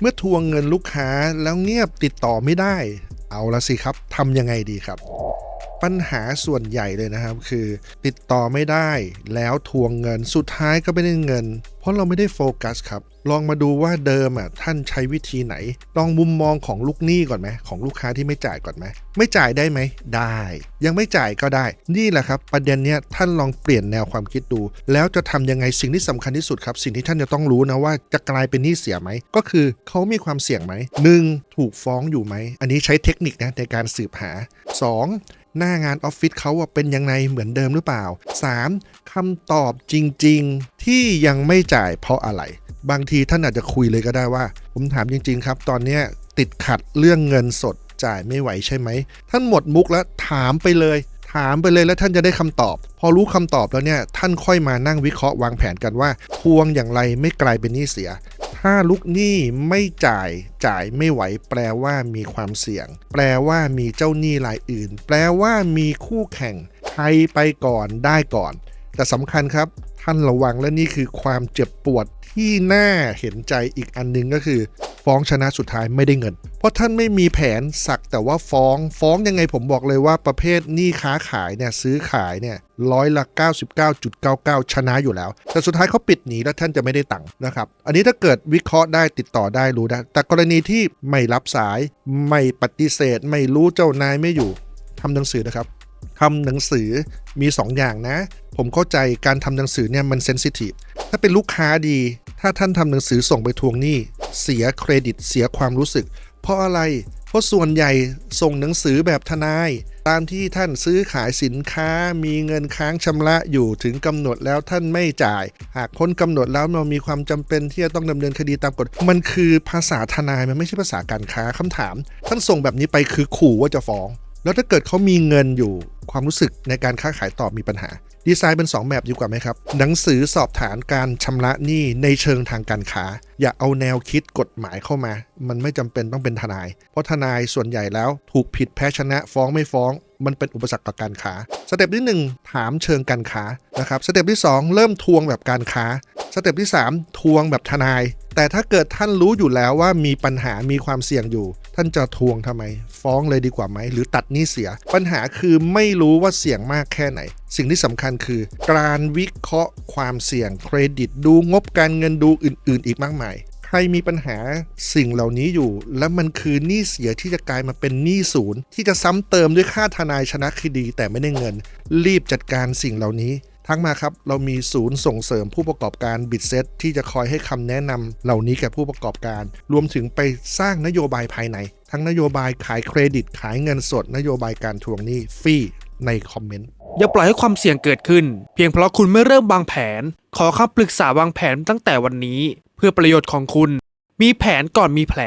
เมื่อทวงเงินลูกค้าแล้วเงียบติดต่อไม่ได้ เอาละสิครับทำยังไงดีครับ ปัญหาส่วนใหญ่เลยนะครับ คือติดต่อไม่ได้แล้วทวงเงินสุดท้ายก็ไม่ได้เงิน เพราะเราไม่ได้โฟกัสครับ ลองมาดูว่าเดิมอะท่านใช้วิธีไหน ลองมุมมองของลูกหนี้ก่อนไหมของลูกค้าที่ไม่จ่ายก่อนไหมไม่จ่ายได้ไหมได้ ยังไม่จ่ายก็ได้ นี่แหละครับ ประเด็นเนี้ยท่านลองเปลี่ยนแนวความคิดดู แล้วจะทำยังไงสิ่งที่สำคัญที่สุดครับ สิ่งที่ท่านจะต้องรู้นะว่าจะกลายเป็นหนี้เสียไหมก็คือเขามีความเสี่ยงไหมหนึ่งถูกฟ้องอยู่ไหมอันนี้ใช้เทคนิคนะในการสืบหาสอง หน้างานออฟฟิศเขาเป็นยังไงเหมือนเดิมหรือเปล่า 3. คำตอบจริง ๆ ที่ยังไม่จ่ายเพราะอะไร บางทีท่านอาจจะคุยเลยก็ได้ว่า ผมถามจริง ๆ ครับ ตอนนี้ติดขัดเรื่องเงินสดจ่ายไม่ไหวใช่ไหม ท่านหมดมุกแล้วถามไปเลย ถามไปเลยแล้วท่านจะได้คำตอบ พอรู้คำตอบแล้วเนี่ยท่านค่อยมานั่งวิเคราะห์วางแผนกันว่าทวงอย่างไรไม่กลายเป็นหนี้เสีย ถ้าลูกหนี้ไม่จ่ายจ่ายไม่ไหว แปลว่ามีความเสี่ยง แปลว่ามีเจ้าหนี้รายอื่น แปลว่ามีคู่แข่งใครไปก่อนได้ก่อน แต่สำคัญครับท่านระวังและนี่คือความเจ็บปวดที่น่าเห็นใจอีกอันหนึงก็คือ ฟ้องชนะสุดท้ายไม่ได้เงิน เพราะท่านไม่มีแผนสักแต่ว่าฟ้อง ฟ้องยังไงผมบอกเลยว่าประเภทหนี้ค้าขายเนี่ยซื้อขายเนี่ยร้อยละ 99.99 ชนะอยู่แล้ว แต่สุดท้ายเขาปิดหนีแล้วท่านจะไม่ได้ตังค์นะครับ อันนี้ถ้าเกิดวิเคราะห์ได้ติดต่อได้รู้ได้ แต่กรณีที่ไม่รับสาย ไม่ปฏิเสธ ไม่รู้เจ้านายไม่อยู่ทำหนังสือนะครับทำหนังสือมี 2 อย่างนะ ผมเข้าใจการทำหนังสือเนี่ยมันเซนซิทีฟถ้าเป็นลูกค้าดี ถ้าท่านทำหนังสือส่งไปทวงหนี้ เสียเครดิตเสียความรู้สึก เพราะอะไร เพราะส่วนใหญ่ส่งหนังสือแบบทนาย ตามที่ท่านซื้อขายสินค้ามีเงินค้างชำระอยู่ถึงกำหนดแล้วท่านไม่จ่าย หากพ้นกำหนดแล้วมันมีความจำเป็นที่จะต้องดำเนินคดีตามกฎมันคือภาษาทนายมันไม่ใช่ภาษาการค้าคำถาม ท่านส่งแบบนี้ไปคือขู่ว่าจะฟ้อง แล้วถ้าเกิดเขามีเงินอยู่ความรู้สึกในการค้าขายต่อมีปัญหา ดีไซน์เป็น 2 แบบดีกว่าไหมครับ หนังสือสอบฐานการชำระหนี้ในเชิงทางการค้า อย่าเอาแนวคิดกฎหมายเข้ามา มันไม่จำเป็นต้องเป็นทนาย เพราะทนายส่วนใหญ่แล้วถูกผิดแพ้ชนะฟ้องไม่ฟ้องมันเป็นอุปสรรคต่อการค้า สเต็ปที่ 1 ถามเชิงการค้านะครับ สเต็ปที่ 2 เริ่มทวงแบบการค้า สเต็ปที่ 3 ทวงแบบทนาย แต่ถ้าเกิดท่านรู้อยู่แล้วว่ามีปัญหามีความเสี่ยงอยู่ ท่านจะทวงทำไม ฟ้องเลยดีกว่าไหม หรือตัดหนี้เสีย ปัญหาคือไม่รู้ว่าเสี่ยงมากแค่ไหน สิ่งที่สำคัญคือ การวิเคราะห์ความเสี่ยงเครดิตดูงบการเงินดูอื่น ๆ อีกมากมายใครมีปัญหาสิ่งเหล่านี้อยู่ และมันคือหนี้เสียที่จะกลายมาเป็นหนี้ศูนย์ที่จะซ้ำเติมด้วยค่าทนายชนะคดีแต่ไม่ได้เงิน รีบจัดการสิ่งเหล่านี้ ทั้งมาครับ เรามีศูนย์ส่งเสริมผู้ประกอบการบิดเซ็ตที่จะคอยให้คำแนะนำเหล่านี้แก่ผู้ประกอบการ รวมถึงไปสร้างนโยบายภายใน ทั้งนโยบายขายเครดิต ขายเงินสด นโยบายการทวงหนี้ฟรีในคอมเมนต์อย่าปล่อยให้ความเสี่ยงเกิดขึ้น เพียงเพราะคุณไม่เริ่มวางแผน ขอคำปรึกษาวางแผนตั้งแต่วันนี้ เพื่อประโยชน์ของคุณ มีแผนก่อนมีแผล